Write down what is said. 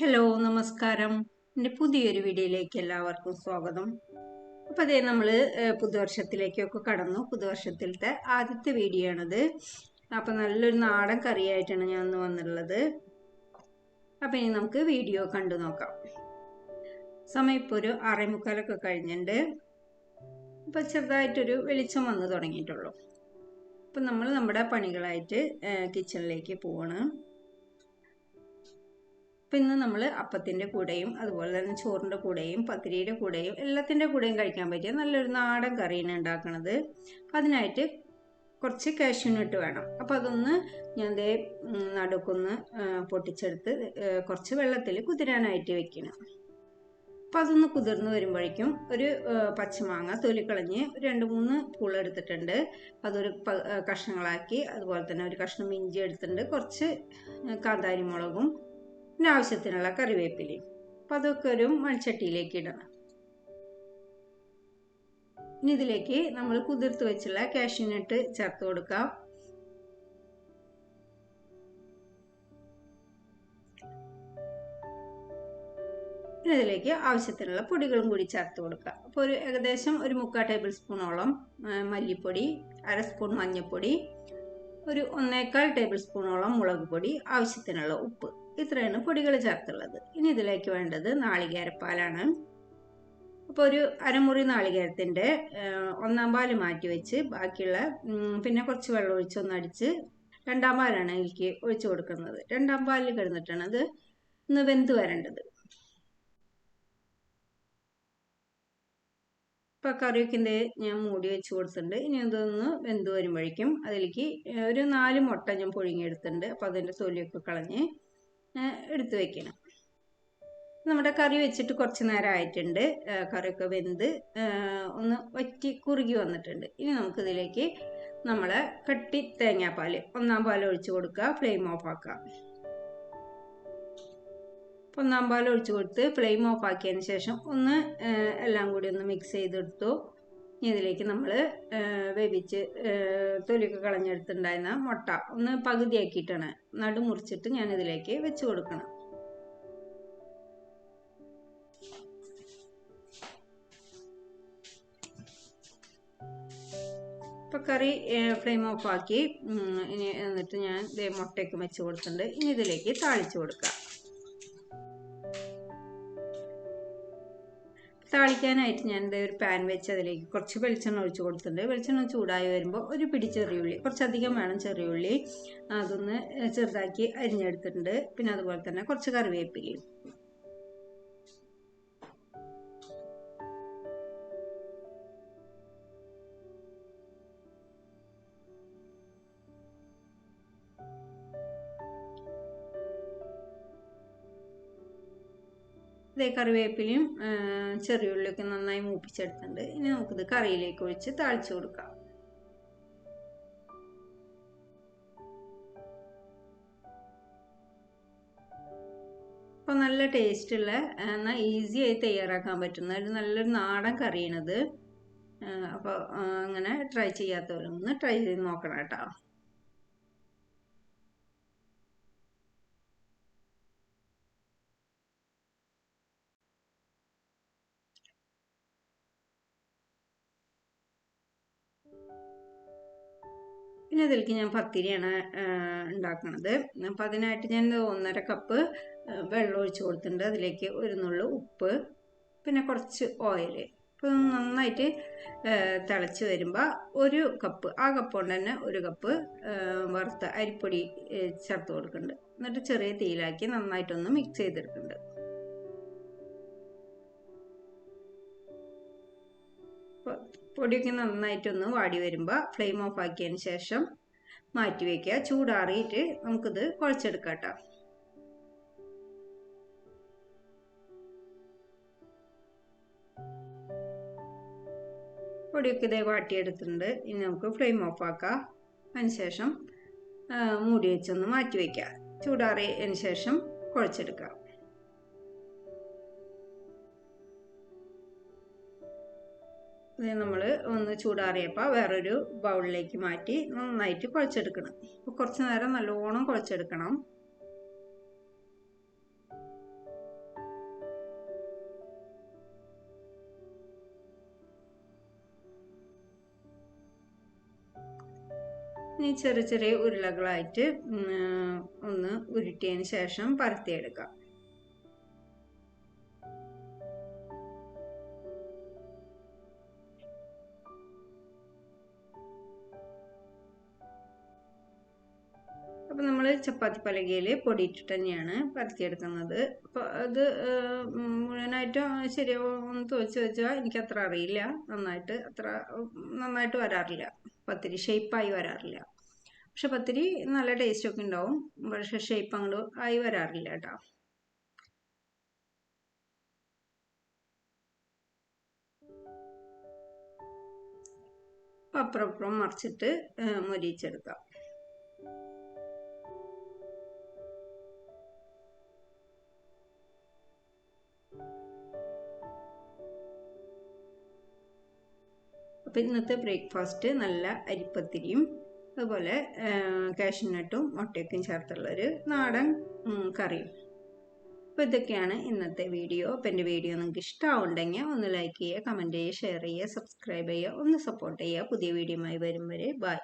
Hello നമസ്കാരം. എന്റെ പുതിയൊരു വീഡിയോയിലേക്ക് എല്ലാവർക്കും സ്വാഗതം. അപ്പോൾ അതേ നമ്മൾ പുതുവർഷത്തിലേക്കൊക്കെ കടന്നു. പുതുവർഷത്തിലത്തെ ആദ്യത്തെ വീഡിയോ ആണിത്. അപ്പോൾ നല്ലൊരു നാടൻ കറിയായിട്ടാണ് ഞാൻ ഇന്ന് വന്നിട്ടുള്ളത്. അപ്പോൾ ഇനി നമുക്ക് വീഡിയോ കണ്ടു നോക്കാം. സമയം ഇപ്പോൾ ഒരു അറേമുക്കാലൊക്കെ കഴിഞ്ഞിട്ടുണ്ട്. അപ്പോൾ ചെറുതായിട്ടൊരു വെളിച്ചം വന്ന് തുടങ്ങിയിട്ടുള്ളൂ. അപ്പം നമ്മൾ നമ്മുടെ പണികളായിട്ട് കിച്ചണിലേക്ക് പോവാണ്. അപ്പം ഇന്ന് നമ്മൾ അപ്പത്തിന്റെ കൂടെയും അതുപോലെ തന്നെ ചോറിന്റെ കൂടെയും പത്തിരിയുടെ കൂടെയും എല്ലാത്തിന്റെ കൂടെയും കഴിക്കാൻ പറ്റിയ നല്ലൊരു നാടൻ കറിയാണ് ഉണ്ടാക്കുന്നത് അപ്പം അതിനായിട്ട് കുറച്ച് കാഷ്യൂനട്ട് വേണം. അപ്പം അതൊന്ന് ഞാൻ ദേ നടുക്കൊന്ന് പൊട്ടിച്ചെടുത്ത് കുറച്ച് വെള്ളത്തിൽ കുതിരാനായിട്ട് വെക്കണം. അപ്പം അതൊന്ന് കുതിർന്ന് വരുമ്പോഴേക്കും ഒരു പച്ചമാങ്ങ തൊലിക്കളഞ്ഞ് രണ്ട് മൂന്ന് പൂളെടുത്തിട്ടുണ്ട് അതൊരു കഷ്ണങ്ങളാക്കി അതുപോലെ തന്നെ ഒരു കഷ്ണം ഇഞ്ചി എടുത്തിട്ടുണ്ട്. കുറച്ച് കാന്താരി മുളകും ആവശ്യത്തിനുള്ള കറിവേപ്പിലയും. അപ്പം അതൊക്കെ ഒരു മൺചട്ടിയിലേക്ക് ഇടണം. ഇനി ഇതിലേക്ക് നമ്മൾ കുതിർത്ത് വെച്ചുള്ള കാഷ്യൂനട്ട് ചേർത്ത് കൊടുക്കാം. ഇതിലേക്ക് ആവശ്യത്തിനുള്ള പൊടികളും കൂടി ചേർത്ത് കൊടുക്കുക അപ്പോൾ ഒരു ഏകദേശം ഒരു മുക്കാൽ ടേബിൾ സ്പൂണോളം മല്ലിപ്പൊടി അര സ്പൂൺ മഞ്ഞൾപ്പൊടി ഒരു ഒന്നേക്കാൽ ടേബിൾ സ്പൂണോളം മുളക് പൊടി ആവശ്യത്തിനുള്ള ഉപ്പ്. ഇത്രയാണ് പൊടികൾ ചേർത്തുള്ളത്. ഇനി ഇതിലേക്ക് വേണ്ടത് നാളികേരപ്പാലാണ്. അപ്പോൾ ഒരു അരമുറി നാളികേരത്തിന്റെ ഒന്നാം പാൽ മാറ്റി വെച്ച് ബാക്കിയുള്ള പിന്നെ കുറച്ച് വെള്ളം ഒഴിച്ചൊന്ന് അടിച്ച് രണ്ടാം പാലാണ് എനിക്ക് ഒഴിച്ചു കൊടുക്കുന്നത്. രണ്ടാം പാലിൽ കിടന്നിട്ടാണ് അത് ഒന്ന് വെന്ത് വരേണ്ടത്. ഇപ്പോൾ കറിവെക്കിന്റെ ഞാൻ മൂടി വെച്ച് കൊടുത്തിട്ടുണ്ട്. ഇനി അതൊന്ന് വെന്ത് വരുമ്പോഴേക്കും അതിലേക്ക് ഒരു നാല് മുട്ട ഞാൻ പുഴുങ്ങിയെടുത്തിട്ടുണ്ട്. അപ്പോൾ അതിന്റെ തൊലിയൊക്കെ കളഞ്ഞ് എടുത്ത് വെക്കണം. നമ്മുടെ കറി വെച്ചിട്ട് കുറച്ച് നേരം ആയിട്ടുണ്ട്. കറിയൊക്കെ വെന്ത് ഒന്ന് വറ്റി കുറുകി വന്നിട്ടുണ്ട്. ഇനി നമുക്കിതിലേക്ക് നമ്മളെ കട്ടി തേങ്ങാപ്പാൽ ഒന്നാം പാൽ ഒഴിച്ച് കൊടുക്കുക ഫ്ലെയിം ഓഫ് ആക്കുക. ഒന്നാം പാൽ ഒഴിച്ച് കൊടുത്ത് ഫ്ലെയിം ഓഫ് ആക്കിയതിന് ശേഷം ഒന്ന് എല്ലാം കൂടി ഒന്ന് മിക്സ് ചെയ്തെടുത്തു. ഇതിലേക്ക് നമ്മൾ വേവിച്ച് തൊലിയൊക്കെ കളഞ്ഞെടുത്തുണ്ടായിരുന്ന മുട്ട ഒന്ന് പകുതിയാക്കിയിട്ടാണ്. നടു മുറിച്ചിട്ട് ഞാൻ ഇതിലേക്ക് വെച്ച് കൊടുക്കണം. ഇപ്പം കറി ഫ്ലെയിം ഓഫ് ആക്കി ഇനി എന്നിട്ട് ഞാൻ മുട്ടയൊക്കെ വെച്ച് കൊടുത്തിട്ടുണ്ട്. ഇനി ഇതിലേക്ക് താളിച്ച് കൊടുക്കാം താളിക്കാനായിട്ട് ഞാൻ എന്താ ഒരു പാൻ വെച്ച് അതിലേക്ക് കുറച്ച് വെളിച്ചെണ്ണ ഒഴിച്ച് കൊടുത്തിട്ടുണ്ട്. വെളിച്ചെണ്ണ ചൂടായി വരുമ്പോൾ ഒരു പിടി ചെറിയുള്ളി കുറച്ചധികം വേണം ചെറിയുള്ളി അതൊന്ന് ചെറുതാക്കി അരിഞ്ഞെടുത്തിട്ടുണ്ട്. പിന്നെ അതുപോലെ തന്നെ കുറച്ച് കറിവേപ്പിലയും. ഇതേ കറിവേപ്പിലയും ചെറിയുള്ളിയൊക്കെ നന്നായി മൂപ്പിച്ചെടുത്തിട്ടുണ്ട്. ഇനി നമുക്കിത് കറിയിലേക്ക് ഒഴിച്ച് താളിച്ചു കൊടുക്കാം. അപ്പോൾ നല്ല ടേസ്റ്റുള്ള എന്നാൽ ഈസി ആയി തയ്യാറാക്കാൻ പറ്റുന്ന ഒരു നല്ലൊരു നാടൻ കറിയാണിത്. അപ്പോൾ അങ്ങനെ ട്രൈ ചെയ്യാത്തവരൊന്ന് ട്രൈ ചെയ്ത് നോക്കണം കേട്ടോ. പിന്നെ ഇതിലേക്ക് ഞാൻ പത്തിരിയാണ് ഉണ്ടാക്കുന്നത് അപ്പം അതിനായിട്ട് ഞാൻ ഒന്നര കപ്പ് വെള്ളം ഒഴിച്ച് കൊടുത്തിട്ടുണ്ട്. അതിലേക്ക് ഒരു നുള്ളു ഉപ്പ് പിന്നെ കുറച്ച് ഓയിൽ ഇപ്പം നന്നായിട്ട് തിളച്ച് വരുമ്പോൾ ഒരു കപ്പ് ആ കപ്പ് കൊണ്ട് തന്നെ ഒരു കപ്പ് വറുത്ത അരിപ്പൊടി ചേർത്ത് കൊടുക്കുന്നുണ്ട്. എന്നിട്ട് ചെറിയ തീയിലാക്കി നന്നായിട്ടൊന്ന് മിക്സ് ചെയ്തെടുക്കുന്നുണ്ട്. പൊടിയൊക്കെ നന്നായിട്ടൊന്ന് വാടി വരുമ്പോൾ ഫ്ലെയിം ഓഫ് ആക്കിയതിന് ശേഷം മാറ്റി വയ്ക്കുക ചൂടാറിയിട്ട് നമുക്കിത് കുഴച്ചെടുക്കാം കേട്ടോ. പൊടിയൊക്കെ ഇതേ വാട്ടിയെടുത്തിട്ടുണ്ട്. ഇനി നമുക്ക് ഫ്ലെയിം ഓഫ് ആക്കാം. അതിനുശേഷം മൂടി വെച്ചൊന്ന് മാറ്റി വയ്ക്കുക ചൂടാറിയതിന് ശേഷം കുഴച്ചെടുക്കാം. ഇത് നമ്മൾ ഒന്ന് ചൂടാറിയപ്പോൾ വേറൊരു ബൗളിലേക്ക് മാറ്റി നന്നായിട്ട് കുഴച്ചെടുക്കണം. അപ്പോൾ കുറച്ച് നേരം നല്ലോണം കുഴച്ചെടുക്കണം. ഇനി ചെറിയ ചെറിയ ഉരുളകളായിട്ട് ഒന്ന് ഉരുട്ടിയതിന് ശേഷം പരത്തിയെടുക്കാം. ചപ്പാത്തി പലകയിൽ പൊടിയിട്ടിട്ട് തന്നെയാണ് പരത്തിയെടുക്കുന്നത്. അപ്പോൾ അത് മുഴുവനായിട്ട് ശരിയാവുമെന്ന് ചോദിച്ചു വെച്ചാൽ എനിക്ക് അത്ര അറിയില്ല. നന്നായിട്ട് അത്ര നന്നായിട്ട് വരാറില്ല. പത്തിരി ഷേപ്പായി വരാറില്ല. പക്ഷെ പത്തിരി നല്ല ടേസ്റ്റ് ഒക്കെ ഉണ്ടാവും. പക്ഷെ ഷേപ്പ് അങ്ങോട്ട് ആയി വരാറില്ല കേട്ടോ. അപ്പം അപ്പുറം അപ്പുറം മറിച്ചിട്ട് മൊരിയിച്ചെടുക്കാം. അപ്പം ഇന്നത്തെ ബ്രേക്ക്ഫാസ്റ്റ് നല്ല അരിപ്പത്തിരിയും അതുപോലെ കാഷ്യൂനട്ടും മുട്ടയൊക്കെയും ചേർത്തുള്ളൊരു നാടൻ കറിയും. അപ്പോൾ ഇതൊക്കെയാണ് ഇന്നത്തെ വീഡിയോ അപ്പോൾ എന്റെ വീഡിയോ നിങ്ങൾക്ക് ഇഷ്ടമാവുണ്ടെങ്കിൽ ഒന്ന് ലൈക്ക് ചെയ്യുക കമന്റ് ചെയ്യുക ഷെയർ ചെയ്യുക സബ്സ്ക്രൈബ് ചെയ്യുക ഒന്ന് സപ്പോർട്ട് ചെയ്യുക. പുതിയ വീഡിയോ ആയി വരും വരെ ബൈ